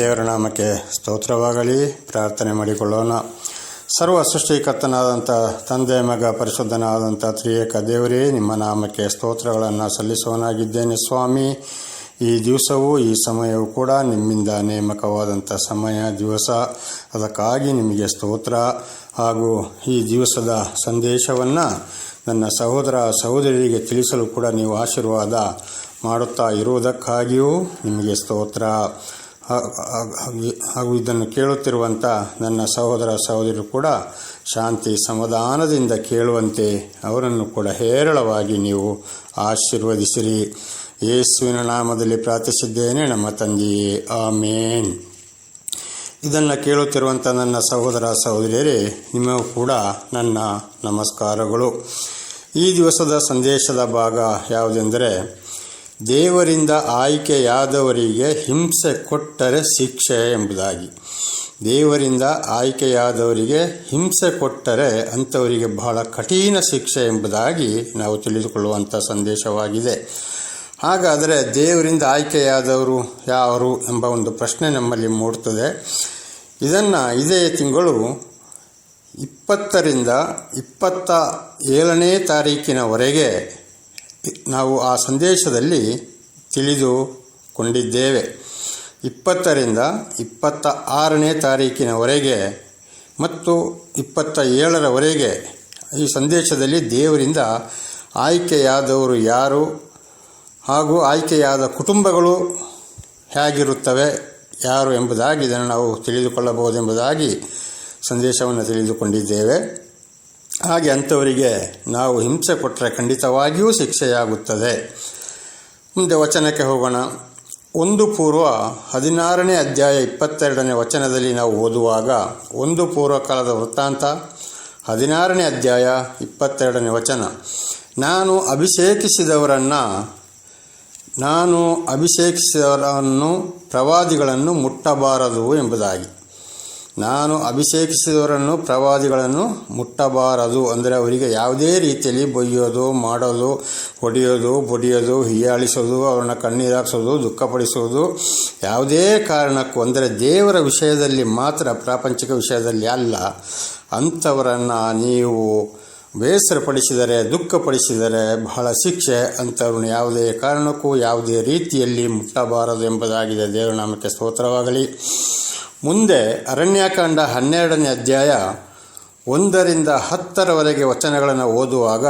ದೇವರ ನಾಮಕ್ಕೆ ಸ್ತೋತ್ರವಾಗಲಿ. ಪ್ರಾರ್ಥನೆ ಮಾಡಿಕೊಳ್ಳೋಣ. ಸರ್ವ ಸೃಷ್ಟಿಕರ್ತನಾದಂಥ ತಂದೆ, ಮಗ, ಪರಿಶುದ್ಧನಾದಂಥ ತ್ರಿಯೇಕ ದೇವರೇ, ನಿಮ್ಮ ನಾಮಕ್ಕೆ ಸ್ತೋತ್ರಗಳನ್ನು ಸಲ್ಲಿಸುವನಾಗಿದ್ದೇನೆ ಸ್ವಾಮಿ. ಈ ದಿವಸವೂ, ಈ ಸಮಯವೂ ಕೂಡ ನಿಮ್ಮಿಂದ ನೇಮಕವಾದಂಥ ಸಮಯ, ದಿವಸ. ಅದಕ್ಕಾಗಿ ನಿಮಗೆ ಸ್ತೋತ್ರ. ಹಾಗೂ ಈ ದಿವಸದ ಸಂದೇಶವನ್ನು ನನ್ನ ಸಹೋದರ ಸಹೋದರಿಯರಿಗೆ ತಿಳಿಸಲು ಕೂಡ ನೀವು ಆಶೀರ್ವಾದ ಮಾಡುತ್ತಾ ಇರುವುದಕ್ಕಾಗಿಯೂ ನಿಮಗೆ ಸ್ತೋತ್ರ. ಹಾಗೆ- ಇದನ್ನು ಕೇಳುತ್ತಿರುವಂಥ ನನ್ನ ಸಹೋದರ ಸಹೋದರರು ಕೂಡ ಶಾಂತಿ ಸಮಾಧಾನದಿಂದ ಕೇಳುವಂತೆ ಅವರನ್ನು ಕೂಡ ಹೇರಳವಾಗಿ ನೀವು ಆಶೀರ್ವದಿಸಿರಿ. ಯೇಸುವಿನ ನಾಮದಲ್ಲಿ ಪ್ರಾರ್ಥಿಸಿದ್ದೇನೆ ನಮ್ಮ ತಂದೆಯೇ. ಆಮೇನ್. ಇದನ್ನು ಕೇಳುತ್ತಿರುವಂಥ ನನ್ನ ಸಹೋದರ ಸಹೋದರಿಯರೇ, ನಿಮಗೂ ಕೂಡ ನನ್ನ ನಮಸ್ಕಾರಗಳು. ಈ ದಿವಸದ ಸಂದೇಶದ ಭಾಗ ಯಾವುದೆಂದರೆ ದೇವರಿಂದ ಆಯ್ಕೆಯಾದವರಿಗೆ ಹಿಂಸೆ ಕೊಟ್ಟರೆ ಶಿಕ್ಷೆ ಎಂಬುದಾಗಿ. ದೇವರಿಂದ ಆಯ್ಕೆಯಾದವರಿಗೆ ಹಿಂಸೆ ಕೊಟ್ಟರೆ ಅಂಥವರಿಗೆ ಬಹಳ ಕಠಿಣ ಶಿಕ್ಷೆ ಎಂಬುದಾಗಿ ನಾವು ತಿಳಿದುಕೊಳ್ಳುವಂಥ ಸಂದೇಶವಾಗಿದೆ. ಹಾಗಾದರೆ ದೇವರಿಂದ ಆಯ್ಕೆಯಾದವರು ಯಾರು ಎಂಬ ಒಂದು ಪ್ರಶ್ನೆ ನಮ್ಮಲ್ಲಿ ಮೂಡ್ತದೆ. ಇದನ್ನು ಇದೇ ತಿಂಗಳು ಇಪ್ಪತ್ತರಿಂದ ಇಪ್ಪತ್ತ ಏಳನೇ ತಾರೀಕಿನವರೆಗೆ ನಾವು ಆ ಸಂದೇಶದಲ್ಲಿ ತಿಳಿದುಕೊಂಡಿದ್ದೇವೆ. ಇಪ್ಪತ್ತರಿಂದ ಇಪ್ಪತ್ತ ಆರನೇ ತಾರೀಕಿನವರೆಗೆ ಮತ್ತು ಇಪ್ಪತ್ತ ಏಳರವರೆಗೆ ಈ ಸಂದೇಶದಲ್ಲಿ ದೇವರಿಂದ ಆಯ್ಕೆಯಾದವರು ಯಾರು ಹಾಗೂ ಆಯ್ಕೆಯಾದ ಕುಟುಂಬಗಳು ಹೇಗಿರುತ್ತವೆ, ಯಾರು ಎಂಬುದಾಗಿ ಇದನ್ನು ನಾವು ತಿಳಿದುಕೊಳ್ಳಬಹುದೆಂಬುದಾಗಿ ಸಂದೇಶವನ್ನು ತಿಳಿದುಕೊಂಡಿದ್ದೇವೆ. ಹಾಗೆ ಅಂಥವರಿಗೆ ನಾವು ಹಿಂಸೆ ಕೊಟ್ಟರೆ ಖಂಡಿತವಾಗಿಯೂ ಶಿಕ್ಷೆಯಾಗುತ್ತದೆ. ಮುಂದೆ ವಚನಕ್ಕೆ ಹೋಗೋಣ. ಒಂದು ಪೂರ್ವ ಹದಿನಾರನೇ ಅಧ್ಯಾಯ ಇಪ್ಪತ್ತೆರಡನೇ ವಚನದಲ್ಲಿ ನಾವು ಓದುವಾಗ, ಒಂದು ಪೂರ್ವಕಾಲದ ವೃತ್ತಾಂತ, ಹದಿನಾರನೇ ಅಧ್ಯಾಯ ಇಪ್ಪತ್ತೆರಡನೇ ವಚನ. ನಾನು ಅಭಿಷೇಕಿಸಿದವರನ್ನು ನಾನು ಅಭಿಷೇಕಿಸಿದವರನ್ನು ಪ್ರವಾದಿಗಳನ್ನು ಮುಟ್ಟಬಾರದು ಎಂಬುದಾಗಿ. ನಾನು ಅಭಿಷೇಕಿಸಿದವರನ್ನು ಪ್ರವಾದಿಗಳನ್ನು ಮುಟ್ಟಬಾರದು. ಅಂದರೆ ಅವರಿಗೆ ಯಾವುದೇ ರೀತಿಯಲ್ಲಿ ಬೊಯ್ಯೋದು, ಮಾಡೋದು, ಹೊಡೆಯೋದು, ಬೊಡಿಯೋದು, ಹೀಯಾಳಿಸೋದು, ಅವರನ್ನು ಕಣ್ಣೀರಾಕ್ಸೋದು, ದುಃಖಪಡಿಸೋದು ಯಾವುದೇ ಕಾರಣಕ್ಕೂ, ಅಂದರೆ ದೇವರ ವಿಷಯದಲ್ಲಿ ಮಾತ್ರ, ಪ್ರಾಪಂಚಿಕ ವಿಷಯದಲ್ಲಿ ಅಲ್ಲ, ಅಂಥವರನ್ನು ನೀವು ಬೇಸರಪಡಿಸಿದರೆ, ದುಃಖಪಡಿಸಿದರೆ ಬಹಳ ಶಿಕ್ಷೆ ಅಂಥವ್ರನ್ನ ಯಾವುದೇ ಕಾರಣಕ್ಕೂ ಯಾವುದೇ ರೀತಿಯಲ್ಲಿ ಮುಟ್ಟಬಾರದು ಎಂಬುದಾಗಿದೆ. ದೇವನಾಮಕ್ಕೆ ಸ್ತೋತ್ರವಾಗಲಿ. ಮುಂದೆ ಅರಣ್ಯಕಾಂಡ ಹನ್ನೆರಡನೇ ಅಧ್ಯಾಯ ಒಂದರಿಂದ ಹತ್ತರವರೆಗೆ ವಚನಗಳನ್ನು ಓದುವಾಗ,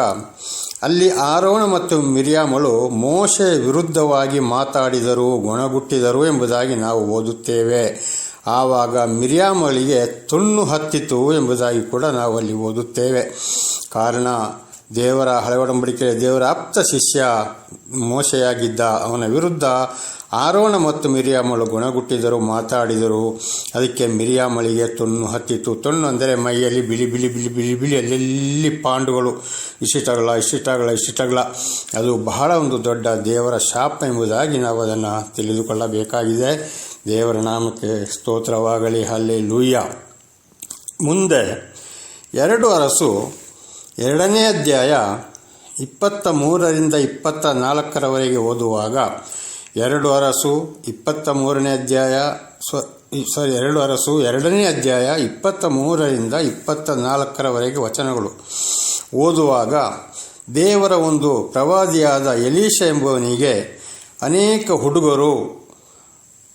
ಅಲ್ಲಿ ಆರೋಣ ಮತ್ತು ಮಿರಿಯಾಮಳು ಮೋಶೆ ವಿರುದ್ಧವಾಗಿ ಮಾತಾಡಿದರು, ಗುಣಗುಟ್ಟಿದರು ಎಂಬುದಾಗಿ ನಾವು ಓದುತ್ತೇವೆ. ಆವಾಗ ಮಿರಿಯಾಮಳಿಗೆ ತುಣ್ಣು ಹತ್ತಿತು ಎಂಬುದಾಗಿ ಕೂಡ ನಾವು ಅಲ್ಲಿ ಓದುತ್ತೇವೆ. ಕಾರಣ, ದೇವರ ಹಳೆ ಒಡಂಬಡಿಕೆಯ ದೇವರ ಆಪ್ತ ಶಿಷ್ಯ ಮೋಶೆಯಾಗಿದ್ದ ಅವನ ವಿರುದ್ಧ ಆರೋಣ ಮತ್ತು ಮಿರಿಯಾಮಳು ಗುಣಗುಟ್ಟಿದರು, ಮಾತಾಡಿದರು. ಅದಕ್ಕೆ ಮಿರಿಯಾಮಳಿಗೆ ತೊನ್ನು ಹತ್ತಿತು ತೊನ್ನು ಅಂದರೆ ಮೈಯಲ್ಲಿ ಬಿಳಿ ಬಿಳಿ ಬಿಳಿ ಬಿಳಿ ಬಿಳಿ ಅಲ್ಲೆಲ್ಲಿ ಪಾಂಡುಗಳು. ಇಷ್ಟಗಳ ಇಷ್ಟಗಳ ಇಷ್ಟಿಟಗಳ ಅದು ಬಹಳ ಒಂದು ದೊಡ್ಡ ದೇವರ ಶಾಪ ಎಂಬುದಾಗಿ ನಾವು ಅದನ್ನು ತಿಳಿದುಕೊಳ್ಳಬೇಕಾಗಿದೆ. ದೇವರ ನಾಮಕ್ಕೆ ಸ್ತೋತ್ರವಾಗಲಿ. ಅಲ್ಲಿ ಲೂಯ್ಯ ಮುಂದೆ ಎರಡು ಅರಸು ಎರಡನೇ ಅಧ್ಯಾಯ ಇಪ್ಪತ್ತ ಮೂರರಿಂದ ಇಪ್ಪತ್ತ ನಾಲ್ಕರವರೆಗೆ ಓದುವಾಗ ಎರಡು ಅರಸು ಇಪ್ಪತ್ತ ಮೂರನೇ ಅಧ್ಯಾಯ ಸಾರಿ ಎರಡು ಅರಸು ಎರಡನೇ ಅಧ್ಯಾಯ ಇಪ್ಪತ್ತ ಮೂರರಿಂದ ಇಪ್ಪತ್ತ ನಾಲ್ಕರವರೆಗೆ ವಚನಗಳು. ಓದುವಾಗ, ದೇವರ ಒಂದು ಪ್ರವಾದಿಯಾದ ಯಲೀಶ ಎಂಬುವನಿಗೆ ಅನೇಕ ಹುಡುಗರು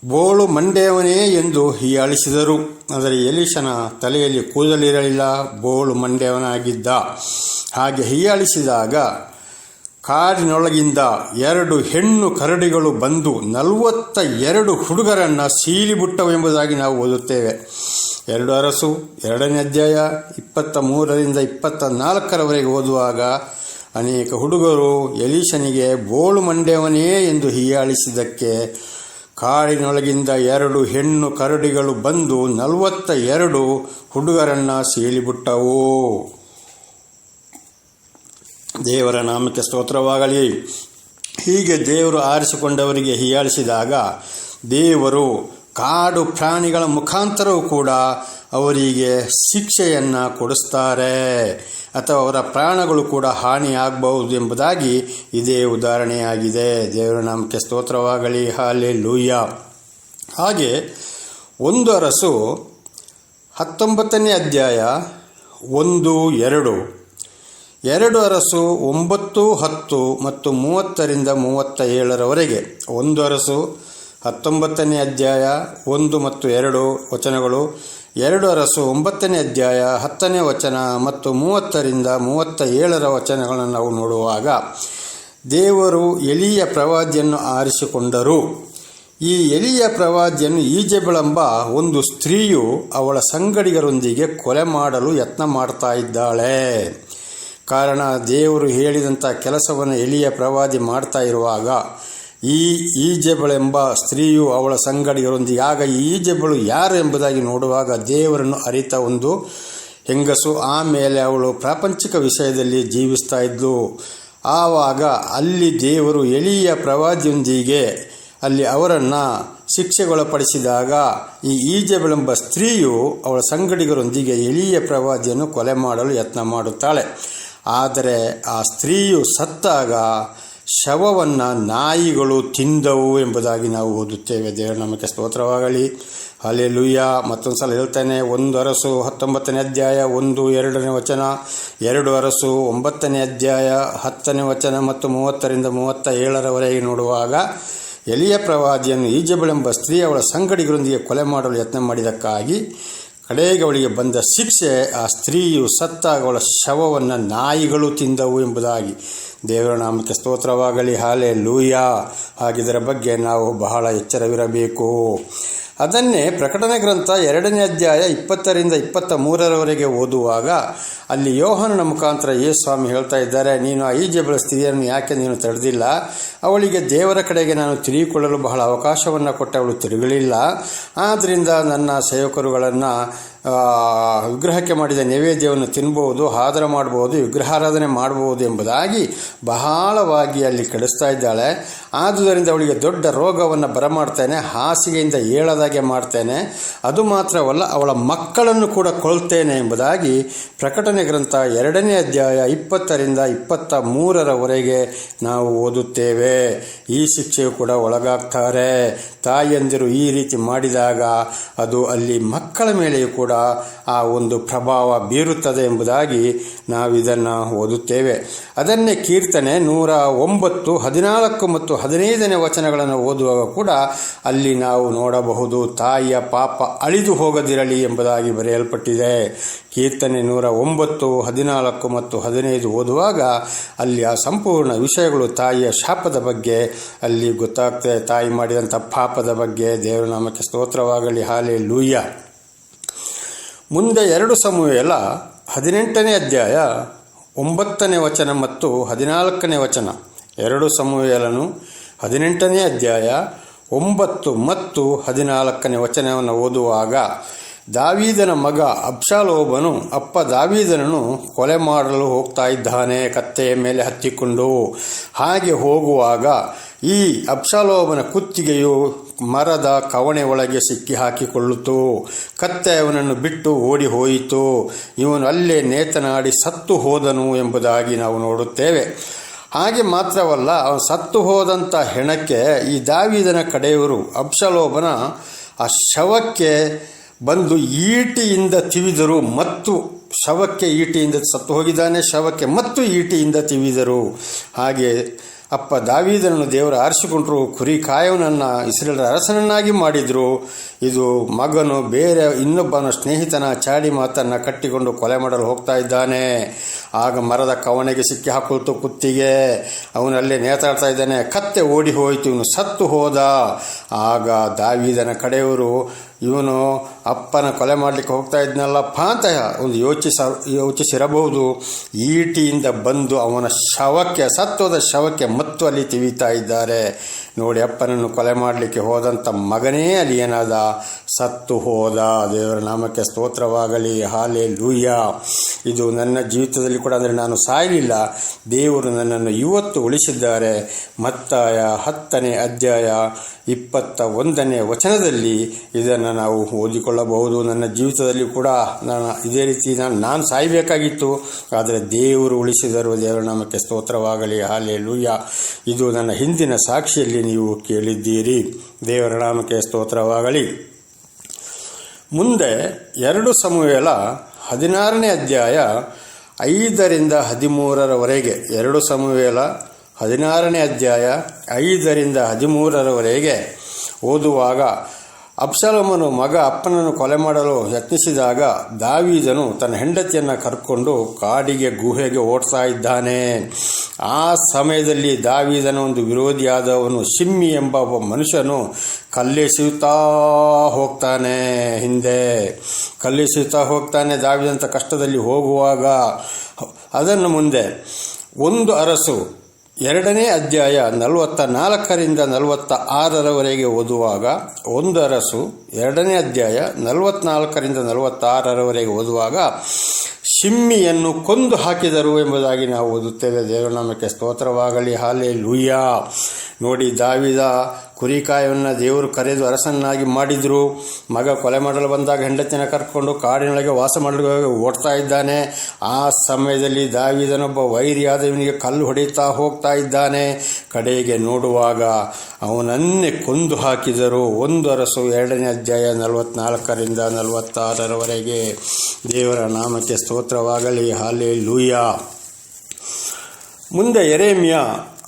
ಬೋಳು ಮಂಡೆಯವನೇ ಎಂದು ಹೀಯಾಳಿಸಿದರು. ಆದರೆ ಎಲೀಶನ ತಲೆಯಲ್ಲಿ ಕೂದಲಿರಲಿಲ್ಲ, ಬೋಳು ಮಂಡೆಯವನಾಗಿದ್ದ. ಹಾಗೆ ಹೀಯಾಳಿಸಿದಾಗ ಕಾಡಿನೊಳಗಿಂದ ಎರಡು ಹೆಣ್ಣು ಕರಡಿಗಳು ಬಂದು ನಲವತ್ತ ಎರಡು ಹುಡುಗರನ್ನು ಸೀಲಿಬಿಟ್ಟವೆಂಬುದಾಗಿ ನಾವು ಓದುತ್ತೇವೆ. ಎರಡು ಅರಸು, ಎರಡನೇ ಅಧ್ಯಾಯ, ಇಪ್ಪತ್ತ ಮೂರರಿಂದ ಇಪ್ಪತ್ತ ನಾಲ್ಕರವರೆಗೆ ಓದುವಾಗ ಅನೇಕ ಹುಡುಗರು ಎಲೀಶನಿಗೆ ಬೋಳು ಮಂಡ್ಯವನೇ ಎಂದು ಹೀಯಾಳಿಸಿದ್ದಕ್ಕೆ ಕಾಡಿನೊಳಗಿಂದ ಎರಡು ಹೆಣ್ಣು ಕರಡಿಗಳು ಬಂದು ನಲವತ್ತ ಎರಡು ಹುಡುಗರನ್ನು ಸೀಳಿಬಿಟ್ಟವು ದೇವರ ನಾಮಕ್ಕೆ ಸ್ತೋತ್ರವಾಗಲಿ. ಹೀಗೆ ದೇವರು ಆರಿಸಿಕೊಂಡವರಿಗೆ ಹೀಯಾಳಿಸಿದಾಗ ದೇವರು ಕಾಡು ಪ್ರಾಣಿಗಳ ಮುಖಾಂತರವೂ ಕೂಡ ಅವರಿಗೆ ಶಿಕ್ಷೆಯನ್ನು ಕೊಡಿಸ್ತಾರೆ. ಅಥವಾ ಅವರ ಪ್ರಾಣಗಳು ಕೂಡ ಹಾನಿಯಾಗಬಹುದು ಎಂಬುದಾಗಿ ಇದೇ ಉದಾಹರಣೆಯಾಗಿದೆ. ದೇವರ ನಾಮಕ್ಕೆ ಸ್ತೋತ್ರವಾಗಲಿ. ಹಾಲೆ ಲೂಯ್ಯ ಹಾಗೆ ಒಂದು ಅರಸು ಹತ್ತೊಂಬತ್ತನೇ ಅಧ್ಯಾಯ ಒಂದು, ಎರಡು. ಎರಡು ಅರಸು, ಒಂಬತ್ತು ಹತ್ತು ಮತ್ತು ಮೂವತ್ತರಿಂದ ಮೂವತ್ತ ಏಳರವರೆಗೆ ಒಂದು ಅರಸು, ಹತ್ತೊಂಬತ್ತನೇ ಅಧ್ಯಾಯ, ಒಂದು ಮತ್ತು ಎರಡು ವಚನಗಳು. ಎರಡು ಅರಸು, ಒಂಬತ್ತನೇ ಅಧ್ಯಾಯ, ಹತ್ತನೇ ವಚನ ಮತ್ತು ಮೂವತ್ತರಿಂದ ಮೂವತ್ತ ಏಳರ ವಚನಗಳನ್ನು ನಾವು ನೋಡುವಾಗ, ದೇವರು ಎಲಿಯ ಪ್ರವಾದಿಯನ್ನು ಆರಿಸಿಕೊಂಡರು. ಈ ಎಲಿಯ ಪ್ರವಾದಿಯನ್ನು ಈಜೆಬಳೆಂಬ ಒಂದು ಸ್ತ್ರೀಯು ಅವಳ ಸಂಗಡಿಗರೊಂದಿಗೆ ಕೊಲೆ ಮಾಡಲು ಯತ್ನ ಮಾಡ್ತಾ ಇದ್ದಾಳೆ. ಕಾರಣ ದೇವರು ಹೇಳಿದಂಥ ಕೆಲಸವನ್ನು ಎಲಿಯ ಪ್ರವಾದಿ ಮಾಡ್ತಾ ಇರುವಾಗ, ಈ ಈಜೆಬಳೆಂಬ ಸ್ತ್ರೀಯು ಅವಳ ಸಂಗಡಿಗರೊಂದಿಗೆ ಆಗ ಈಜೆಬಳು ಯಾರು ಎಂಬುದಾಗಿ ನೋಡುವಾಗ ದೇವರನ್ನು ಅರಿತ ಒಂದು ಹೆಂಗಸು ಆಮೇಲೆ ಅವಳು ಪ್ರಾಪಂಚಿಕ ವಿಷಯದಲ್ಲಿ ಜೀವಿಸ್ತಾ ಇದ್ಲು. ಆವಾಗ ಅಲ್ಲಿ ದೇವರು ಎಳಿಯ ಪ್ರವಾದಿಯೊಂದಿಗೆ ಅಲ್ಲಿ ಅವರನ್ನು ಶಿಕ್ಷೆಗೊಳಪಡಿಸಿದಾಗ, ಈ ಈಜೆಬಳೆಂಬ ಸ್ತ್ರೀಯು ಅವಳ ಸಂಗಡಿಗರೊಂದಿಗೆ ಎಳಿಯ ಪ್ರವಾದಿಯನ್ನು ಕೊಲೆ ಮಾಡಲು ಯತ್ನ ಮಾಡುತ್ತಾಳೆ. ಆದರೆ ಆ ಸ್ತ್ರೀಯು ಸತ್ತಾಗ ಶವವನ್ನು ನಾಯಿಗಳು ತಿಂದವು ಎಂಬುದಾಗಿ ನಾವು ಓದುತ್ತೇವೆ. ದೇವರು ನಮಗೆ ಸ್ತೋತ್ರವಾಗಲಿ. ಅಲ್ಲಿ ಲುಯ್ಯ ಮತ್ತೊಂದು ಸಲ ಹೇಳ್ತಾನೆ, ಒಂದು ಅರಸು ಹತ್ತೊಂಬತ್ತನೇ ಅಧ್ಯಾಯ ಒಂದು, ಎರಡನೇ ವಚನ, ಎರಡು ಅರಸು ಒಂಬತ್ತನೇ ಅಧ್ಯಾಯ ಹತ್ತನೇ ವಚನ ಮತ್ತು ಮೂವತ್ತರಿಂದ ಮೂವತ್ತ ಏಳರವರೆಗೆ ನೋಡುವಾಗ ಎಲಿಯ ಪ್ರವಾದಿಯನ್ನು ಈಜಬಳೆಂಬ ಸ್ತ್ರೀ ಅವಳ ಸಂಗಡಿಗರೊಂದಿಗೆ ಕೊಲೆ ಮಾಡಲು ಯತ್ನ ಮಾಡಿದಕ್ಕಾಗಿ ಕಡೆಗೆ ಬಂದ ಶಿಕ್ಷೆ, ಆ ಸ್ತ್ರೀಯು ಸತ್ತ ಅವಳ ಶವವನ್ನು ನಾಯಿಗಳು ತಿಂದವು ಎಂಬುದಾಗಿ. ದೇವರ ನಾಮಕ್ಕೆ ಸ್ತೋತ್ರವಾಗಲಿ ಹಾಲೆ ಲೂಯ ಹಾಗಿದರ ಬಗ್ಗೆ ನಾವು ಬಹಳ ಎಚ್ಚರವಿರಬೇಕು. ಅದನ್ನೇ ಪ್ರಕಟಣೆ ಗ್ರಂಥ ಎರಡನೇ ಅಧ್ಯಾಯ ಇಪ್ಪತ್ತರಿಂದ ಇಪ್ಪತ್ತ ಮೂರರವರೆಗೆ ಓದುವಾಗ ಅಲ್ಲಿ ಯೋಹನನ ಮುಖಾಂತರ ಯೇಸು ಸ್ವಾಮಿ ಹೇಳ್ತಾ ಇದ್ದಾರೆ, ನೀನು ಆ ಈಜೆಬಳ ಸ್ತ್ರೀಯನ್ನು ಯಾಕೆ ನೀನು ತಡೆದಿಲ್ಲ? ಅವಳಿಗೆ ದೇವರ ಕಡೆಗೆ ನಾನು ತಿರುಗಿಕೊಳ್ಳಲು ಬಹಳ ಅವಕಾಶವನ್ನು ಕೊಟ್ಟವಳು ತಿರುಗಲಿಲ್ಲ. ಆದ್ದರಿಂದ ನನ್ನ ಸೇವಕರುಗಳನ್ನು ವಿಗ್ರಹಕ್ಕೆ ಮಾಡಿದ ನೈವೇದ್ಯವನ್ನು ತಿನ್ಬೋದು, ಹಾದರ ಮಾಡ್ಬೋದು, ವಿಗ್ರಹಾರಾಧನೆ ಮಾಡ್ಬೋದು ಎಂಬುದಾಗಿ ಬಹಳವಾಗಿ ಅಲ್ಲಿ ಕಳಿಸ್ತಾ ಇದ್ದಾಳೆ. ಆದುದರಿಂದ ಅವಳಿಗೆ ದೊಡ್ಡ ರೋಗವನ್ನು ಬರಮಾಡ್ತೇನೆ, ಹಾಸಿಗೆಯಿಂದ ಏಳದಾಗೆ ಮಾಡ್ತೇನೆ. ಅದು ಮಾತ್ರವಲ್ಲ, ಅವಳ ಮಕ್ಕಳನ್ನು ಕೂಡ ಕೊಳ್ತೇನೆ ಎಂಬುದಾಗಿ ಪ್ರಕಟಣೆ ಗ್ರಂಥ ಎರಡನೇ ಅಧ್ಯಾಯ ಇಪ್ಪತ್ತರಿಂದ ಇಪ್ಪತ್ತ ಮೂರರವರೆಗೆ ನಾವು ಓದುತ್ತೇವೆ. ಈ ಶಿಕ್ಷೆಯು ಕೂಡ ಒಳಗಾಗ್ತಾರೆ. ತಾಯಿಯಂದಿರು ಈ ರೀತಿ ಮಾಡಿದಾಗ ಅದು ಅಲ್ಲಿ ಮಕ್ಕಳ ಮೇಲೆಯೂ ಕೂಡ ಆ ಒಂದು ಪ್ರಭಾವ ಬೀರುತ್ತದೆ ಎಂಬುದಾಗಿ ನಾವಿದನ್ನು ಓದುತ್ತೇವೆ. ಅದನ್ನೇ ಕೀರ್ತನೆ ನೂರ ಒಂಬತ್ತು, ಹದಿನಾಲ್ಕು ಮತ್ತು ಹದಿನೈದನೇ ವಚನಗಳನ್ನು ಓದುವಾಗ ಕೂಡ ಅಲ್ಲಿ ನಾವು ನೋಡಬಹುದು, ತಾಯಿಯ ಪಾಪ ಅಳಿದು ಹೋಗದಿರಲಿ ಎಂಬುದಾಗಿ ಬರೆಯಲ್ಪಟ್ಟಿದೆ. ಕೀರ್ತನೆ ನೂರ ಒಂಬತ್ತು, ಹದಿನಾಲ್ಕು ಮತ್ತು ಹದಿನೈದು ಓದುವಾಗ ಅಲ್ಲಿ ಆ ಸಂಪೂರ್ಣ ವಿಷಯಗಳು ತಾಯಿಯ ಶಾಪದ ಬಗ್ಗೆ ಅಲ್ಲಿ ಗೊತ್ತಾಗ್ತದೆ. ತಾಯಿ ಮಾಡಿದಂಥ ಪಾಪದ ಬಗ್ಗೆ ದೇವರ ನಾಮಕ್ಕೆ ಸ್ತೋತ್ರವಾಗಲಿ ಹಾಲೆ ಲೂಯ್ಯ ಮುಂದೆ ಎರಡು ಸಮೂಹಲ ಹದಿನೆಂಟನೇ ಅಧ್ಯಾಯ ಒಂಬತ್ತನೇ ವಚನ ಮತ್ತು ಹದಿನಾಲ್ಕನೇ ವಚನ. ಎರಡು ಸಮೂಹಲನು ಹದಿನೆಂಟನೇ ಅಧ್ಯಾಯ ಒಂಬತ್ತು ಮತ್ತು ಹದಿನಾಲ್ಕನೇ ವಚನವನ್ನು ಓದುವಾಗ ದಾವೀದನ ಮಗ ಅಬ್ಷಾಲೋಬನು ಅಪ್ಪ ದಾವೀದನನ್ನು ಕೊಲೆ ಮಾಡಲು ಹೋಗ್ತಾ ಇದ್ದಾನೆ, ಕತ್ತೆಯ ಮೇಲೆ ಹತ್ತಿಕೊಂಡು. ಹಾಗೆ ಹೋಗುವಾಗ ಈ ಅಬ್ಷಾಲೋಬನ ಕುತ್ತಿಗೆಯು ಮರದ ಕವಣೆ ಒಳಗೆ ಸಿಕ್ಕಿ ಹಾಕಿಕೊಳ್ಳುತ್ತು ಕತ್ತೆ ಅವನನ್ನು ಬಿಟ್ಟು ಓಡಿ ಹೋಯಿತು. ಇವನು ಅಲ್ಲೇ ನೇತನಾಡಿ ಸತ್ತು ಹೋದನು ಎಂಬುದಾಗಿ ನಾವು ನೋಡುತ್ತೇವೆ. ಹಾಗೆ ಮಾತ್ರವಲ್ಲ ಸತ್ತು ಹೋದಂಥ ಹೆಣಕ್ಕೆ ಈ ದಾವಿದನ ಕಡೆಯವರು ಅಪ್ಸಲೋಭನ ಆ ಶವಕ್ಕೆ ಬಂದು ಈಟಿಯಿಂದ ತಿವಿದರು. ಮತ್ತು ಶವಕ್ಕೆ ಈಟಿಯಿಂದ ಸತ್ತು ಹೋಗಿದ್ದಾನೆ, ಶವಕ್ಕೆ ಮತ್ತು ಈಟಿಯಿಂದ ತಿವಿದರು. ಹಾಗೆ ಅಪ್ಪ ದಾವೀದನನ್ನು ದೇವರು ಆರಿಸಿಕೊಂಡರು, ಕುರಿ ಕಾಯವನನ್ನು ಇಸ್ರೇಲ್ ಅರಸನನ್ನಾಗಿ ಮಾಡಿದರು. ಇದು ಮಗನು ಬೇರೆ ಇನ್ನೊಬ್ಬನ ಸ್ನೇಹಿತನ ಚಾಡಿ ಮಾತನ್ನು ಕಟ್ಟಿಕೊಂಡು ಕೊಲೆ ಮಾಡಲು ಹೋಗ್ತಾ ಇದ್ದಾನೆ. ಆಗ ಮರದ ಕವಣೆಗೆ ಸಿಕ್ಕಿ ಹಾಕೊಳ್ತು ಕುತ್ತಿಗೆ. ಅವನಲ್ಲೇ ನೇತಾಡ್ತಾ ಇದ್ದಾನೆ, ಕತ್ತೆ ಓಡಿ ಹೋಯಿತು, ಇವನು ಸತ್ತು ಹೋದ. ಆಗ ದಾವೀದನ ಕಡೆಯವರು ಇವನು ಅಪ್ಪನ ಕೊಲೆ ಮಾಡಲಿಕ್ಕೆ ಹೋಗ್ತಾ ಇದ್ನಲ್ಲಪ್ಪ ಅಂತ ಒಂದು ಯೋಚಿಸ, ಯೋಚಿಸಿರಬಹುದು. ಈಟಿಯಿಂದ ಬಂದು ಅವನ ಶವಕ್ಕೆ, ಸತ್ವದ ಶವಕ್ಕೆ ಮತ್ತು ಅಲ್ಲಿ ತಿವಿತಾ ಇದ್ದಾರೆ. ನೋಡಿ, ಅಪ್ಪನನ್ನು ಕೊಲೆ ಮಾಡಲಿಕ್ಕೆ ಹೋದಂಥ ಮಗನೇ ಅಲ್ಲಿ ಏನಾದ? ಸತ್ತು ಹೋದ. ದೇವರ ನಾಮಕ್ಕೆ ಸ್ತೋತ್ರವಾಗಲಿ. ಹಾಲೆ ಲೂಯ್ಯ ಇದು ನನ್ನ ಜೀವಿತದಲ್ಲಿ ಕೂಡ ಅಂದರೆ ನಾನು ಸಾಯಲಿಲ್ಲ. ದೇವರು ನನ್ನನ್ನು ಇವತ್ತು ಉಳಿಸಿದ್ದಾರೆ. ಮತ್ತಾಯ ಹತ್ತನೇ ಅಧ್ಯಾಯ ಇಪ್ಪತ್ತ ಒಂದನೇ ವಚನದಲ್ಲಿ ಇದನ್ನು ನಾವು ಓದಿಕೊಳ್ಳಬಹುದು. ನನ್ನ ಜೀವಿತದಲ್ಲಿ ಕೂಡ ನಾನು ಇದೇ ರೀತಿ ನಾನು ನಾನು ಸಾಯಬೇಕಾಗಿತ್ತು. ಆದರೆ ದೇವರು ಉಳಿಸಿದರು. ದೇವರ ನಾಮಕ್ಕೆ ಸ್ತೋತ್ರವಾಗಲಿ. ಹಾಲೆ ಲೂಯ್ಯ ಇದು ನನ್ನ ಹಿಂದಿನ ಸಾಕ್ಷಿಯಲ್ಲಿ ನೀವು ಕೇಳಿದ್ದೀರಿ. ದೇವರ ನಾಮಕ್ಕೆ ಸ್ತೋತ್ರವಾಗಲಿ. ಮುಂದೆ ಎರಡು ಸಮೂಹಲ ಹದಿನಾರನೇ ಅಧ್ಯಾಯ ಐದರಿಂದ ಹದಿಮೂರರವರೆಗೆ. ಎರಡು ಸಮುವೇಲ ಹದಿನಾರನೇ ಅಧ್ಯಾಯ ಐದರಿಂದ ಹದಿಮೂರರವರೆಗೆ ಓದುವಾಗ ಅಪ್ಸಲಮನು ಮಗ ಅಪ್ಪನನ್ನು ಕೊಲೆ ಮಾಡಲು ಯತ್ನಿಸಿದಾಗ ದಾವೀದನು ತನ್ನ ಹೆಂಡತಿಯನ್ನು ಕರ್ಕೊಂಡು ಕಾಡಿಗೆ ಗುಹೆಗೆ ಓಡ್ತಾ ಇದ್ದಾನೆ. ಆ ಸಮಯದಲ್ಲಿ ದಾವೀದನ ಒಂದು ವಿರೋಧಿಯಾದವನು ಸಿಮ್ಮಿ ಎಂಬ ಒಬ್ಬ ಮನುಷ್ಯನು ಕಲ್ಲೆಸೆಯುತ್ತಾ ಹೋಗ್ತಾನೆ ಹಿಂದೆ. ಕಲ್ಲೆಸೆಯುತ್ತಾ ಹೋಗ್ತಾನೆ ದಾವಿದಂಥ ಕಷ್ಟದಲ್ಲಿ ಹೋಗುವಾಗ. ಅದನ್ನು ಮುಂದೆ ಒಂದು ಅರಸು ಎರಡನೇ ಅಧ್ಯಾಯ ನಲವತ್ತ ನಾಲ್ಕರಿಂದ ನಲವತ್ತ ಆರರವರೆಗೆ ಓದುವಾಗ ಒಂದರಸು, ಎರಡನೇ ಅಧ್ಯಾಯ ನಲವತ್ನಾಲ್ಕರಿಂದ ನಲವತ್ತಾರರವರೆಗೆ ಓದುವಾಗ ಸಿಮ್ಮಿಯನ್ನು ಕೊಂದು ಹಾಕಿದರು ಎಂಬುದಾಗಿ ನಾವು ಓದುತ್ತೇವೆ. ದೇವನಾಮಕ್ಕೆ ಸ್ತೋತ್ರವಾಗಲಿ. ಹಾಲೆ ಲೂಯ್ಯ ನೋಡಿ ದಾವಿದ ಕುರಿಕಾಯವನ್ನು ದೇವರು ಕರೆದು ಅರಸನ್ನಾಗಿ ಮಾಡಿದ್ರು. ಮಗ ಕೊಲೆ ಮಾಡಲು ಬಂದಾಗ ಹೆಂಡತಿನ ಕರ್ಕೊಂಡು ಕಾಡಿನೊಳಗೆ ವಾಸ ಮಾಡಲು ಓಡ್ತಾ ಇದ್ದಾನೆ. ಆ ಸಮಯದಲ್ಲಿ ದಾವಿದನೊಬ್ಬ ವೈರಿಯಾದ ಇವನಿಗೆ ಕಲ್ಲು ಹೊಡೆಯುತ್ತಾ ಹೋಗ್ತಾ ಇದ್ದಾನೆ. ಕಡೆಗೆ ನೋಡುವಾಗ ಅವನನ್ನೇ ಕೊಂದು ಹಾಕಿದರು. ಒಂದು ಅರಸು ಎರಡನೇ ಅಧ್ಯಾಯ ನಲವತ್ನಾಲ್ಕರಿಂದ ನಲವತ್ತಾರರವರೆಗೆ ದೇವರ ನಾಮಕ್ಕೆ ಸ್ತೋತ್ರವಾಗಲಿ. ಹಾಲೆ ಲೂಯ ಮುಂದೆ ಎರೇಮಿಯ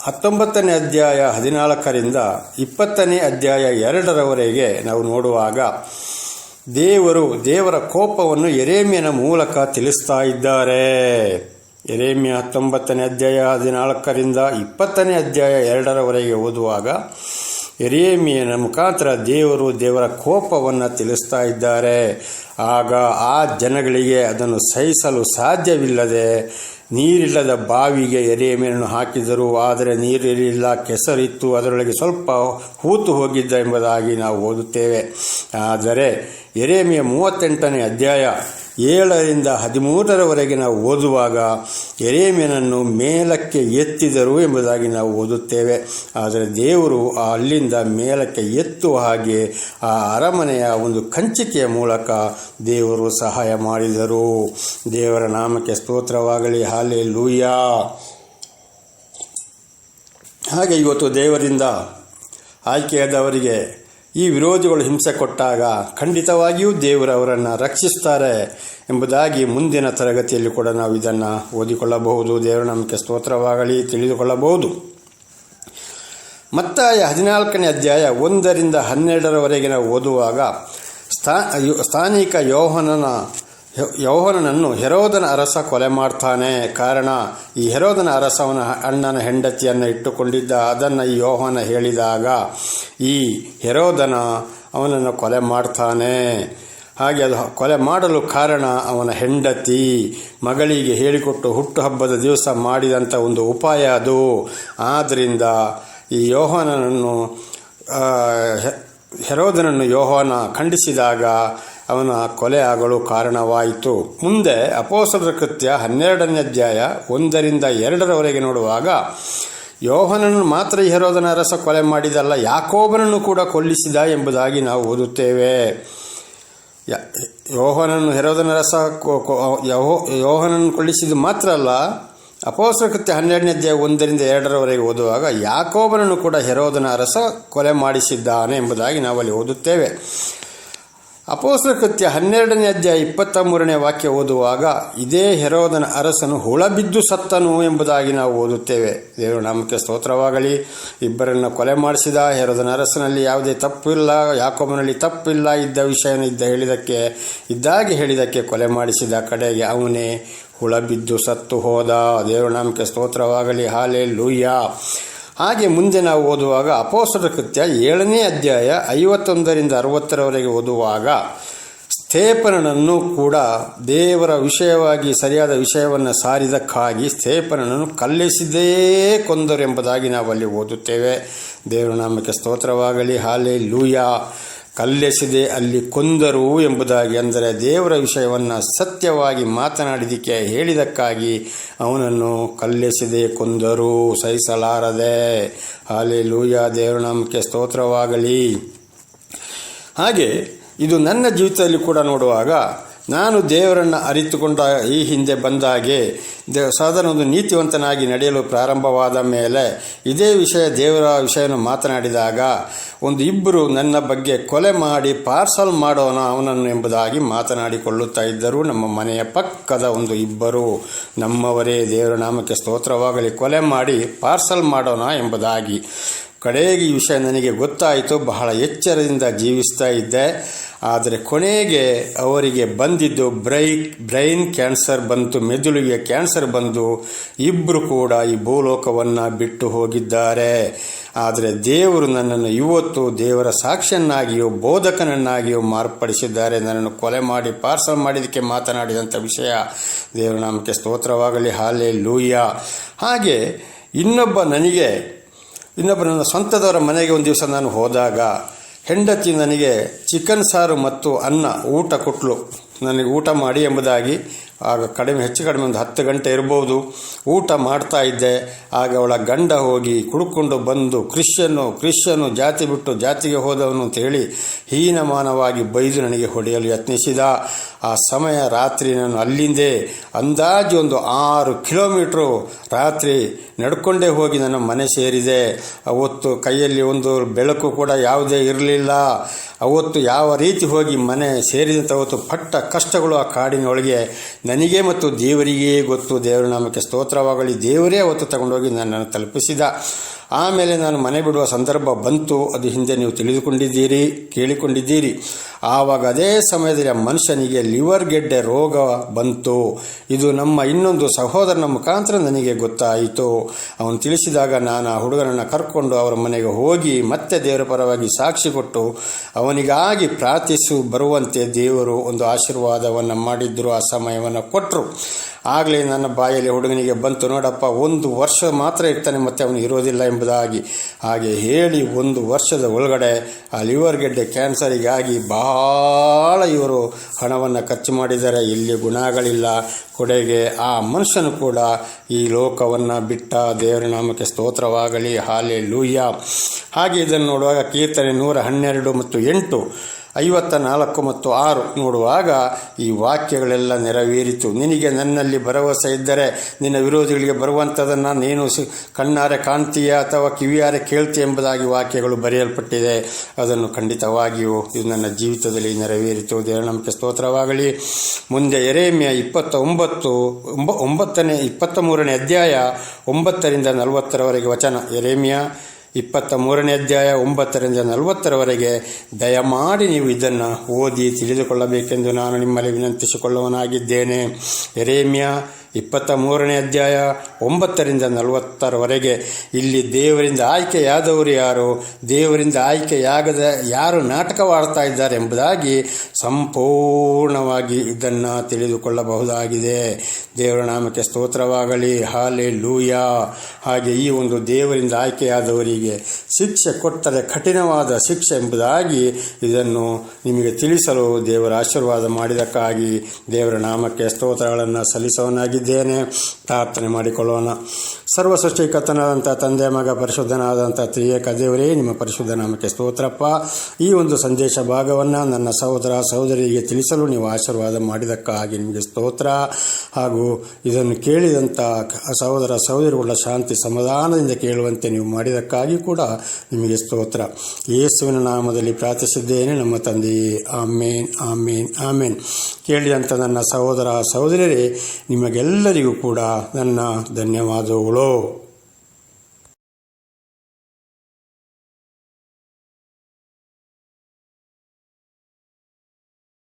ಹತ್ತೊಂಬತ್ತನೇ ಅಧ್ಯಾಯ ಹದಿನಾಲ್ಕರಿಂದ ಇಪ್ಪತ್ತನೇ ಅಧ್ಯಾಯ ಎರಡರವರೆಗೆ ನಾವು ನೋಡುವಾಗ ದೇವರು ದೇವರ ಕೋಪವನ್ನು ಎರೇಮಿಯನ ಮೂಲಕ ತಿಳಿಸ್ತಾ ಇದ್ದಾರೆ. ಎರೇಮಿಯ ಹತ್ತೊಂಬತ್ತನೇ ಅಧ್ಯಾಯ ಹದಿನಾಲ್ಕರಿಂದ ಇಪ್ಪತ್ತನೇ ಅಧ್ಯಾಯ ಎರಡರವರೆಗೆ ಓದುವಾಗ ಎರೇಮಿಯನ ಮುಖಾಂತರ ದೇವರು ದೇವರ ಕೋಪವನ್ನು ತಿಳಿಸ್ತಾ ಇದ್ದಾರೆ. ಆಗ ಆ ಜನಗಳಿಗೆ ಅದನ್ನು ಸಹಿಸಲು ಸಾಧ್ಯವಿಲ್ಲದೆ ನೀರಿಲ್ಲದ ಬಾವಿಗೆ ಎರೆಮೀನನ್ನು ಹಾಕಿದರು ಆದರೆ ನೀರಿರಲಿಲ್ಲ ಕೆಸರಿತ್ತು, ಅದರೊಳಗೆ ಸ್ವಲ್ಪ ಹೂತು ಹೋಗಿದ್ದ ಎಂಬುದಾಗಿ ನಾವು ಓದುತ್ತೇವೆ. ಆದರೆ ಎರೆಮೆಯ ಮೂವತ್ತೆಂಟನೇ ಅಧ್ಯಾಯ ಏಳರಿಂದ ಹದಿಮೂರರವರೆಗೆ ನಾವು ಓದುವಾಗ ಎರೇಮೆನನ್ನು ಮೇಲಕ್ಕೆ ಎತ್ತಿದರು ಎಂಬುದಾಗಿ ನಾವು ಓದುತ್ತೇವೆ. ಆದರೆ ದೇವರು ಅಲ್ಲಿಂದ ಮೇಲಕ್ಕೆ ಎತ್ತುವ ಹಾಗೆ ಆ ಅರಮನೆಯ ಒಂದು ಕಂಚಿಕೆಯ ಮೂಲಕ ದೇವರು ಸಹಾಯ ಮಾಡಿದರು. ದೇವರ ನಾಮಕ್ಕೆ ಸ್ತೋತ್ರವಾಗಲಿ. ಹಾಲೆ ಲೂಯಾ ಹಾಗೆ ಇವತ್ತು ದೇವರಿಂದ ಆಯ್ಕೆಯಾದವರಿಗೆ ಈ ವಿರೋಧಿಗಳು ಹಿಂಸೆ ಕೊಟ್ಟಾಗ ಖಂಡಿತವಾಗಿಯೂ ದೇವರು ಅವರನ್ನು ರಕ್ಷಿಸ್ತಾರೆ ಎಂಬುದಾಗಿ ಮುಂದಿನ ತರಗತಿಯಲ್ಲಿ ಕೂಡ ನಾವು ಇದನ್ನು ಓದಿಕೊಳ್ಳಬಹುದು. ದೇವರ ನಮಗೆ ಸ್ತೋತ್ರವಾಗಲಿ ತಿಳಿದುಕೊಳ್ಳಬಹುದು. ಮತ್ತಾಯ ಹದಿನಾಲ್ಕನೇ ಅಧ್ಯಾಯ ಒಂದರಿಂದ ಹನ್ನೆರಡರವರೆಗಿನ ಓದುವಾಗ ಸ್ಥಾ ಸ್ಥಾನಿಕ ಯೋಹನನ ಯೌವನನನ್ನು ಹೆರೋದನ ಅರಸ ಕೊಲೆ ಮಾಡ್ತಾನೆ. ಕಾರಣ, ಈ ಹೆರೋದನ ಅರಸವನ ಅಣ್ಣನ ಹೆಂಡತಿಯನ್ನು ಇಟ್ಟುಕೊಂಡಿದ್ದ, ಅದನ್ನು ಈ ಯೋಹನ ಹೇಳಿದಾಗ ಈ ಹೆರೋದನ ಅವನನ್ನು ಕೊಲೆ ಮಾಡ್ತಾನೆ. ಹಾಗೆ ಅದು ಕೊಲೆ ಮಾಡಲು ಕಾರಣ ಅವನ ಹೆಂಡತಿ. ಮಗಳಿಗೆ ಹೇಳಿಕೊಟ್ಟು ಹುಟ್ಟುಹಬ್ಬದ ದಿವಸ ಮಾಡಿದಂಥ ಒಂದು ಉಪಾಯ ಅದು. ಆದ್ದರಿಂದ ಈ ಯೋಹನನನ್ನು ಹೆರೋದನನ್ನು ಯೋಹನ ಖಂಡಿಸಿದಾಗ ಅವನ ಕೊಲೆ ಆಗಲು ಕಾರಣವಾಯಿತು. ಮುಂದೆ ಅಪೋಸಲರ ಕೃತ್ಯ ಹನ್ನೆರಡನೇ ಅಧ್ಯಾಯ ಒಂದರಿಂದ ಎರಡರವರೆಗೆ ನೋಡುವಾಗ ಯೋಹನನ್ನು ಮಾತ್ರ ಹೆರೋದನ ಅರಸ ಕೊಲೆ ಮಾಡಿದಲ್ಲ, ಯಾಕೋಬನನ್ನು ಕೂಡ ಕೊಲ್ಲಿಸಿದ ಎಂಬುದಾಗಿ ನಾವು ಓದುತ್ತೇವೆ. ಯೋಹನನ್ನು ಹೆರೋದನ ರಸ ಯೋಹನನ್ನು ಕೊಲ್ಲಿಸಿದ ಮಾತ್ರ ಅಲ್ಲ ಅಪೋಸರ ಕೃತ್ಯ ಹನ್ನೆರಡನೇ ಅಧ್ಯಾಯ ಒಂದರಿಂದ ಎರಡರವರೆಗೆ ಓದುವಾಗ, ಯಾಕೋಬನನ್ನು ಕೂಡ ಹೆರೋದನ ಅರಸ ಕೊಲೆ ಮಾಡಿಸಿದ್ದಾನೆ ಎಂಬುದಾಗಿ ನಾವಲ್ಲಿ ಓದುತ್ತೇವೆ. ಅಪೋಸ್ರ ಕೃತ್ಯ ಹನ್ನೆರಡನೇ ಅಧ್ಯಾಯ ಇಪ್ಪತ್ತ ಮೂರನೇ ವಾಕ್ಯ ಓದುವಾಗ, ಇದೇ ಹೆರೋದನ ಅರಸನು ಹುಳಬಿದ್ದು ಸತ್ತನು ಎಂಬುದಾಗಿ ನಾವು ಓದುತ್ತೇವೆ. ದೇವರು ನಾಮಕ್ಕೆ ಸ್ತೋತ್ರವಾಗಲಿ. ಇಬ್ಬರನ್ನು ಕೊಲೆ ಮಾಡಿಸಿದ ಹೆರೋದನ ಅರಸನಲ್ಲಿ ಯಾವುದೇ ತಪ್ಪಿಲ್ಲ ಯಾಕೊಬ್ಬನಲ್ಲಿ ತಪ್ಪಿಲ್ಲ ಇದ್ದ ವಿಷಯ ಇದ್ದ ಹೇಳಿದಕ್ಕೆ, ಇದ್ದಾಗಿ ಹೇಳಿದಕ್ಕೆ ಕೊಲೆ ಮಾಡಿಸಿದ ಕಡೆಗೆ ಅವನೇ ಹುಳಬಿದ್ದು ಸತ್ತು ಹೋದ. ದೇವರು ನಾಮಕ್ಕೆ ಸ್ತೋತ್ರವಾಗಲಿ. ಹಾಲೆ ಲೂಯ್ಯ ಹಾಗೆ ಮುಂದೆ ನಾವು ಓದುವಾಗ ಅಪೋಸರ ಕೃತ್ಯ ಏಳನೇ ಅಧ್ಯಾಯ ಐವತ್ತೊಂದರಿಂದ ಅರವತ್ತರವರೆಗೆ ಓದುವಾಗ ಸ್ಥೇಪನನನ್ನು ಕೂಡ ದೇವರ ವಿಷಯವಾಗಿ, ಸರಿಯಾದ ವಿಷಯವನ್ನು ಸಾರಿದಕ್ಕಾಗಿ ಸ್ಥೇಪನನನ್ನು ಕಲ್ಲಿಸಿದೇ ಕೊಂದರೆಂಬುದಾಗಿ ನಾವು ಅಲ್ಲಿ ಓದುತ್ತೇವೆ. ದೇವರ ನಾಮಕ್ಕೆ ಸ್ತೋತ್ರವಾಗಲಿ. ಹಾಲೆ ಲೂಯ ಕಲ್ಲೆಸೆದೆ ಅಲ್ಲಿ ಕೊಂದರು ಎಂಬುದಾಗಿ ಅಂದರೆ ದೇವರ ವಿಷಯವನ್ನು ಸತ್ಯವಾಗಿ ಮಾತನಾಡಿದಕ್ಕೆ ಹೇಳಿದಕ್ಕಾಗಿ ಅವನನ್ನು ಕಲ್ಲೆಸೆದೆ ಕೊಂದರು. ಸಹಿಸಲಾರದೆ. ಹಾಲೆ ಲೂಯ ದೇವರ ನಾಮಕ್ಕೆ ಸ್ತೋತ್ರವಾಗಲಿ. ಹಾಗೆ ಇದು ನನ್ನ ಜೀವಿತದಲ್ಲಿ ಕೂಡ ನೋಡುವಾಗ ನಾನು ದೇವರನ್ನು ಅರಿತುಕೊಂಡ ಈ ಹಿಂದೆ ಬಂದಾಗೆ ದೇ ಸಾಧನೊಂದು ಒಂದು ನೀತಿವಂತನಾಗಿ ನಡೆಯಲು ಪ್ರಾರಂಭವಾದ ಮೇಲೆ ಇದೇ ವಿಷಯ ದೇವರ ವಿಷಯವನ್ನು ಮಾತನಾಡಿದಾಗ ಒಂದು ಇಬ್ಬರು ನನ್ನ ಬಗ್ಗೆ ಕೊಲೆ ಮಾಡಿ ಪಾರ್ಸಲ್ ಮಾಡೋಣ ಅವನನ್ನು ಎಂಬುದಾಗಿ ಮಾತನಾಡಿಕೊಳ್ಳುತ್ತಾ ಇದ್ದರು. ನಮ್ಮ ಮನೆಯ ಪಕ್ಕದ ಒಂದು ಇಬ್ಬರು, ನಮ್ಮವರೇ ದೇವರ ನಾಮಕ್ಕೆ ಸ್ತೋತ್ರವಾಗಲಿ, ಕೊಲೆ ಮಾಡಿ ಪಾರ್ಸಲ್ ಮಾಡೋಣ ಎಂಬುದಾಗಿ. ಕಡೆಗೆ ಈ ವಿಷಯ ನನಗೆ ಗೊತ್ತಾಯಿತು, ಬಹಳ ಎಚ್ಚರದಿಂದ ಜೀವಿಸ್ತಾ ಇದ್ದೆ. ಆದರೆ ಕೊನೆಗೆ ಅವರಿಗೆ ಬಂದಿದ್ದು ಬ್ರೈ, ಬ್ರೈನ್ ಕ್ಯಾನ್ಸರ್ ಬಂತು, ಮೆದುಳಿಗೆ ಕ್ಯಾನ್ಸರ್ ಬಂದು ಇಬ್ಬರು ಕೂಡ ಈ ಭೂಲೋಕವನ್ನು ಬಿಟ್ಟು ಹೋಗಿದ್ದಾರೆ. ಆದರೆ ದೇವರು ನನ್ನನ್ನು ಇವತ್ತು ದೇವರ ಸಾಕ್ಷಿಯನ್ನಾಗಿಯೂ, ಬೋಧಕನನ್ನಾಗಿಯೂ ಮಾರ್ಪಡಿಸಿದ್ದಾರೆ. ನನ್ನನ್ನು ಕೊಲೆ ಮಾಡಿ, ಪಾರ್ಸಲ್ ಮಾಡಿದ್ದಕ್ಕೆ ಮಾತನಾಡಿದಂಥ ವಿಷಯ ದೇವರ ನಾಮಕ್ಕೆ ಸ್ತೋತ್ರವಾಗಲಿ ಹಾಲೆ ಲೂಯ್ಯ ಹಾಗೆ ಇನ್ನೊಬ್ಬ ನನಗೆ ಇನ್ನೊಬ್ಬ ನನ್ನ ಸ್ವಂತದವರ ಮನೆಗೆ ಒಂದು ದಿವಸ ನಾನು ಹೋದಾಗ ಹೆಂಡತಿ ನನಗೆ ಚಿಕನ್ ಸಾರು ಮತ್ತು ಅನ್ನ ಊಟ ಕೊಟ್ಟಲು ನನಗೆ ಊಟ ಮಾಡಿ ಎಂಬುದಾಗಿ ಆಗ ಕಡಿಮೆ, ಹೆಚ್ಚು ಕಡಿಮೆ ಒಂದು ಹತ್ತು ಗಂಟೆ ಇರ್ಬೋದು. ಊಟ ಮಾಡ್ತಾ ಇದ್ದೆ. ಆಗ ಅವಳ ಗಂಡ ಹೋಗಿ ಕುಡ್ಕೊಂಡು ಬಂದು ಕ್ರಿಶ್ಚಿಯನ್ನು ಕ್ರಿಶ್ಚಿಯನ್ನು ಜಾತಿ ಬಿಟ್ಟು ಜಾತಿಗೆ ಹೋದವನು ಅಂತ ಹೇಳಿ ಹೀನಮಾನವಾಗಿ ಬೈದು ನನಗೆ ಹೊಡೆಯಲು ಯತ್ನಿಸಿದ. ಆ ಸಮಯ ರಾತ್ರಿ ನಾನು ಅಲ್ಲಿಂದೇ ಅಂದಾಜು ಒಂದು ಆರು ಕಿಲೋಮೀಟ್ರು ರಾತ್ರಿ ನಡ್ಕೊಂಡೇ ಹೋಗಿ ನನ್ನ ಮನೆ ಸೇರಿದೆ. ಅವತ್ತು ಕೈಯಲ್ಲಿ ಒಂದು ಬೆಳಕು ಕೂಡ ಯಾವುದೇ ಇರಲಿಲ್ಲ. ಅವತ್ತು ಯಾವ ರೀತಿ ಹೋಗಿ ಮನೆ ಸೇರಿದಂಥ ಅವತ್ತು ಪಟ್ಟ ಕಷ್ಟಗಳು ಆ ಕಾಡಿನೊಳಗೆ ನನಗೆ ಮತ್ತು ದೇವರಿಗೆ ಗೊತ್ತು. ದೇವರ ನಾಮಕ್ಕೆ ಸ್ತೋತ್ರವಾಗಲಿ. ದೇವರೇ ಅವತ್ತು ತಗೊಂಡೋಗಿ ನನ್ನನ್ನು ತಲುಪಿಸಿದ. ಆಮೇಲೆ ನಾನು ಮನೆ ಬಿಡುವ ಸಂದರ್ಭ ಬಂತು, ಅದು ಹಿಂದೆ ನೀವು ತಿಳಿದುಕೊಂಡಿದ್ದೀರಿ, ಕೇಳಿಕೊಂಡಿದ್ದೀರಿ. ಆವಾಗ ಅದೇ ಸಮಯದಲ್ಲಿ ಆ ಮನುಷ್ಯನಿಗೆ ಲಿವರ್ ಗೆಡ್ಡೆ ರೋಗ ಬಂತು. ಇದು ನಮ್ಮ ಇನ್ನೊಂದು ಸಹೋದರನ ಮುಖಾಂತರ ನನಗೆ ಗೊತ್ತಾಯಿತು. ಅವನು ತಿಳಿಸಿದಾಗ ನಾನು ಆ ಹುಡುಗನನ್ನು ಕರ್ಕೊಂಡು ಅವರ ಮನೆಗೆ ಹೋಗಿ ಮತ್ತೆ ದೇವರ ಪರವಾಗಿ ಸಾಕ್ಷಿ ಕೊಟ್ಟು ಅವನಿಗಾಗಿ ಪ್ರಾರ್ಥಿಸು ಬರುವಂತೆ ದೇವರು ಒಂದು ಆಶೀರ್ವಾದವನ್ನು ಮಾಡಿದ್ದರು ಆ ಸಮಯವನ್ನು ಕೊಟ್ಟರು ಆಗಲೇ ನನ್ನ ಬಾಯಲ್ಲಿ ಹುಡುಗನಿಗೆ ಬಂತು, ನೋಡಪ್ಪ, ಒಂದು ವರ್ಷ ಮಾತ್ರ ಇರ್ತಾನೆ, ಮತ್ತೆ ಅವನು ಇರೋದಿಲ್ಲ ಎಂಬುದಾಗಿ. ಹಾಗೆ ಹೇಳಿ ಒಂದು ವರ್ಷದ ಒಳಗಡೆ ಆ ಲಿವರ್ ಗೆಡ್ಡೆ ಕ್ಯಾನ್ಸರಿಗಾಗಿ ಬಹಳ ಇವರು ಹಣವನ್ನು ಖರ್ಚು ಮಾಡಿದ್ದಾರೆ. ಇಲ್ಲಿ ಗುಣಗಳಿಲ್ಲ. ಕೊಡೆಗೆ ಆ ಮನುಷ್ಯನು ಕೂಡ ಈ ಲೋಕವನ್ನು ಬಿಟ್ಟ ದೇವರ ನಾಮಕ್ಕೆ ಸ್ತೋತ್ರವಾಗಲಿ. ಹಾಲೆ ಲೂಯ್ಯ ಹಾಗೆ ಇದನ್ನು ನೋಡುವಾಗ ಕೀರ್ತನೆ ನೂರ ಹನ್ನೆರಡು ಮತ್ತು ಎಂಟು. ಐವತ್ತ ನಾಲ್ಕು ಮತ್ತು ಆರು ನೋಡುವಾಗ ಈ ವಾಕ್ಯಗಳೆಲ್ಲ ನೆರವೇರಿತು. ನಿನಗೆ ನನ್ನಲ್ಲಿ ಭರವಸೆ ಇದ್ದರೆ ನಿನ್ನ ವಿರೋಧಿಗಳಿಗೆ ಬರುವಂಥದ್ದನ್ನು ನೀನು ಕಣ್ಣಾರೆ ಕಾಣ್ತೀಯ ಅಥವಾ ಕಿವಿಯಾರೆ ಕೇಳ್ತೀಯ ಎಂಬುದಾಗಿ ವಾಕ್ಯಗಳು ಬರೆಯಲ್ಪಟ್ಟಿದೆ. ಅದನ್ನು ಖಂಡಿತವಾಗಿಯೂ ಇದು ನನ್ನ ಜೀವಿತದಲ್ಲಿ ನೆರವೇರಿತು. ದೇವರ ನಂಬಿಕೆ ಸ್ತೋತ್ರವಾಗಲಿ. ಮುಂದೆ ಎರೇಮಿಯ ಇಪ್ಪತ್ತ ಒಂಬತ್ತು ಒಂಬ, ಒಂಬತ್ತನೇ ಇಪ್ಪತ್ತ ಮೂರನೇ ಅಧ್ಯಾಯ ಒಂಬತ್ತರಿಂದ ನಲವತ್ತರವರೆಗೆ ವಚನ. ಎರೇಮಿಯ ಇಪ್ಪತ್ತ ಮೂರನೇ ಅಧ್ಯಾಯ ಒಂಬತ್ತರಿಂದ ನಲವತ್ತರವರೆಗೆ ದಯಮಾಡಿ ನೀವು ಇದನ್ನು ಓದಿ ತಿಳಿದುಕೊಳ್ಳಬೇಕೆಂದು ನಾನು ನಿಮ್ಮಲ್ಲಿ ವಿನಂತಿಸಿಕೊಳ್ಳುವನಾಗಿದ್ದೇನೆ ಎರೇಮಿಯ ಇಪ್ಪತ್ತ ಮೂರನೇ ಅಧ್ಯಾಯ ಒಂಬತ್ತರಿಂದ ನಲವತ್ತರವರೆಗೆ, ಇಲ್ಲಿ ದೇವರಿಂದ ಆಯ್ಕೆಯಾದವರು ಯಾರು? ದೇವರಿಂದ ಆಯ್ಕೆಯಾಗದ ಯಾರು ನಾಟಕವಾಡ್ತಾ ಇದ್ದಾರೆ ಎಂಬುದಾಗಿ ಸಂಪೂರ್ಣವಾಗಿ ಇದನ್ನು ತಿಳಿದುಕೊಳ್ಳಬಹುದಾಗಿದೆ. ದೇವರ ನಾಮಕ್ಕೆ ಸ್ತೋತ್ರವಾಗಲಿ. ಹಾಲೆ ಲೂಯ ಹಾಗೆ ಈ ಒಂದು ದೇವರಿಂದ ಆಯ್ಕೆಯಾದವರಿಗೆ ಶಿಕ್ಷೆ ಕೊಟ್ಟರೆ ಕಠಿಣವಾದ ಶಿಕ್ಷೆ ಎಂಬುದಾಗಿ ಇದನ್ನು ನಿಮಗೆ ತಿಳಿಸಲು ದೇವರ ಆಶೀರ್ವಾದ ಮಾಡಿದಕ್ಕಾಗಿ ದೇವರ ನಾಮಕ್ಕೆ ಸ್ತೋತ್ರಗಳನ್ನು ಸಲ್ಲಿಸವನಾಗಿದ್ದೇನೆ ಪ್ರಾರ್ಥನೆ ಮಾಡಿಕೊಳ್ಳೋಣ. ಸರ್ವ ಸೃಷ್ಟಿಕರ್ತನಾದಂಥ ತಂದೆ, ಮಗ ಪರಿಶುದ್ಧನಾದಂಥ ತ್ರಿಯೇಕ ದೇವರೇ, ನಿಮ್ಮ ಪರಿಶುದ್ಧ ನಾಮಕ್ಕೆ ಸ್ತೋತ್ರಪ್ಪ. ಈ ಒಂದು ಸಂದೇಶ ಭಾಗವನ್ನು ನನ್ನ ಸಹೋದರ ಸಹೋದರಿಗೆ ತಿಳಿಸಲು ನೀವು ಆಶೀರ್ವಾದ ಮಾಡಿದಕ್ಕಾಗಿ ನಿಮಗೆ ಸ್ತೋತ್ರ. ಹಾಗೂ ಇದನ್ನು ಕೇಳಿದಂಥ ಸಹೋದರ, ಸಹೋದರಿಗಳ ಶಾಂತಿ ಸಮಾಧಾನದಿಂದ ಕೇಳುವಂತೆ ನೀವು ಮಾಡಿದಕ್ಕಾಗಿ ಕೂಡ ನಿಮಗೆ ಸ್ತೋತ್ರ. ಯೇಸುವಿನ ನಾಮದಲ್ಲಿ ಪ್ರಾರ್ಥಿಸಿದ್ದೇನೆ, ನಮ್ಮ ತಂದೆಯೇ. ಆಮೇನ್ ಆಮೇನ್ ಆಮೇನ್. ಕೇಳಿದಂಥ ನನ್ನ ಸಹೋದರ ಸಹೋದರರೇ ನಿಮಗೆಲ್ಲರಿಗೂ ಕೂಡ ನನ್ನ ಧನ್ಯವಾದಗಳು.